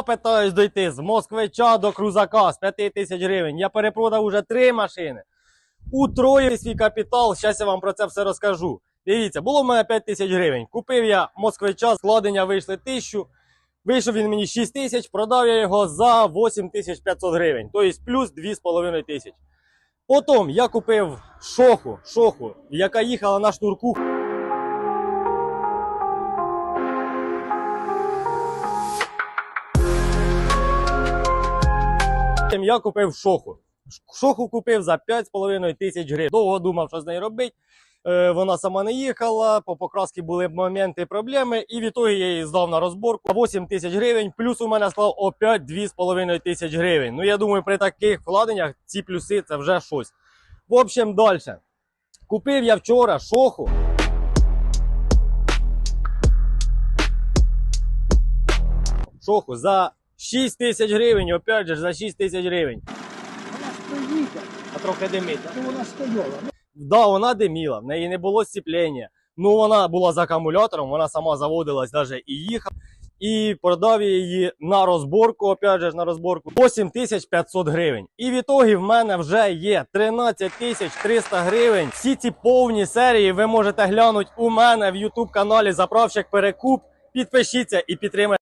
Я питаюсь дойти з москвича до крузака з 5 тисяч гривень. Я перепродав уже три машини. Утроїв свій капітал. Зараз я вам про це все розкажу. Дивіться, було в мене 5 тисяч гривень. Купив я москвича, складення вийшли тисячу. Вийшов він мені 6 тисяч, продав я його за 8500 гривень. Тобто плюс 2,5 тисяч. Потім я купив шоху, шоху, яка їхала на шнурку. Я купив шоху. Шоху купив за 5,5 тисяч гривень. Довго думав, що з нею робити. Е, вона сама не їхала, по покрасці були моменти проблеми, і в ітогі я її здав на розборку. 8 тисяч гривень, плюс у мене склав опять 2,5 тисяч гривень. Ну я думаю, при таких вкладеннях ці плюси це вже щось. В общем, далі. Купив я вчора шоху. Шоху за 6 тисяч гривень, опять же, за 6 тисяч гривень. Вона стоїть, А трохи димить. то вона стояла. Да, вона диміла, в неї не було сцеплення. Ну, вона була з акумулятором, вона сама заводилась даже і їхала. І продав я її на розборку, опять же на розборку, 8500 гривень. І в ітогі в мене вже є 13 300 гривень. Всі ці повні серії ви можете глянути у мене в YouTube каналі Заправщик Перекуп. Підпишіться і підтримайте.